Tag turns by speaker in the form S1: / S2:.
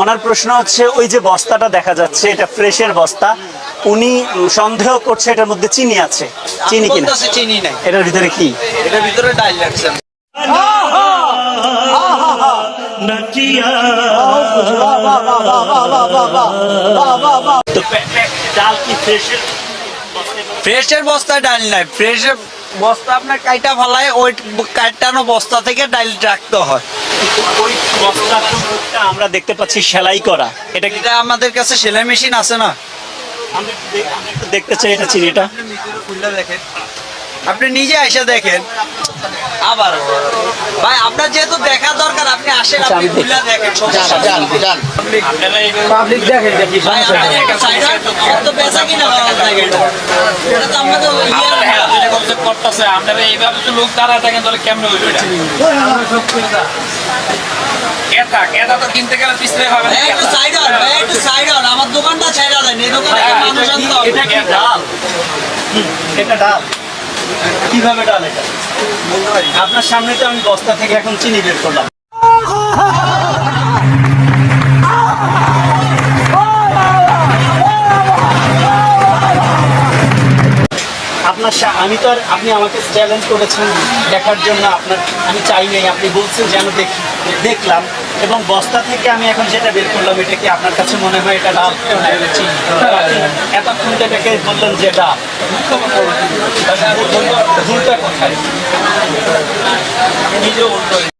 S1: ওনার প্রশ্ন হচ্ছে ওই যে বস্তাটা দেখা যাচ্ছে এটা ফ্রেশের বস্তা উনি সন্দেহ করছে এটার মধ্যে চিনি আছে। চিনি কিনা?
S2: চিনি নাই।
S1: এটার ভিতরে কি?
S2: এটার ভিতরে ডাল
S1: ডাল ফ্রেশের
S2: বস্তায় ডাল নাই। ফ্রেশের বস্তা আপনার কাইটা ফালায় ওই বস্তা থেকে ডাল রাখতে হয়।
S1: ওই আমরা দেখতে পাচ্ছি সেলাই করা। এটা কি
S2: এটা আমাদের কাছে সেলাই মেশিন আছে না?
S1: আমরা একটু দেখতে চাই এটা চিনিটা।
S2: দেখেন। আপনি নিজে এসে দেখেন। আবার। ভাই আপনার যেহেতু দেখা দরকার আপনি আসেন
S1: আচ্ছা,
S2: আপনি। খুলে দেখেন সমস্যা
S3: পাবলিক দেখেন দেখি
S2: তো বেচা কিনা এটা। তো আমাদের।
S4: করতেছে আপনারা এইভাবে তো লোক দাঁড়ায় থাকেন তাহলে কেমনে হইল এটা? কেতা কেতা তো কিনতে গেলে পিছলে হবে না
S2: একটু side out, ভাই, একটু side out। আমার দোকানটা ছেড়ে দেন এই দোকানে
S4: হ্যাঁ,
S2: মানুষ আনতে হবে।
S1: এটা কি ডাল? এটা ডাল। কীভাবে ডাল এটা? আপনার সামনে তো আমি বস্তা থেকে এখন চিনি বের করলাম। আপনার আমি তো আর আপনি আমাকে চ্যালেঞ্জ করেছেন দেখার জন্য আপনার, আমি চাই নাই, আপনি বলছেন যে আমি দেখ- দেখলাম। এবং বস্তা থেকে আমি এখন যেটা বের করলাম, এটা কি আপনার কাছে মনে হয় এটা ডাল। এতক্ষণ এটাকে বললেন যে ডাল। ভুলটা কোথায়?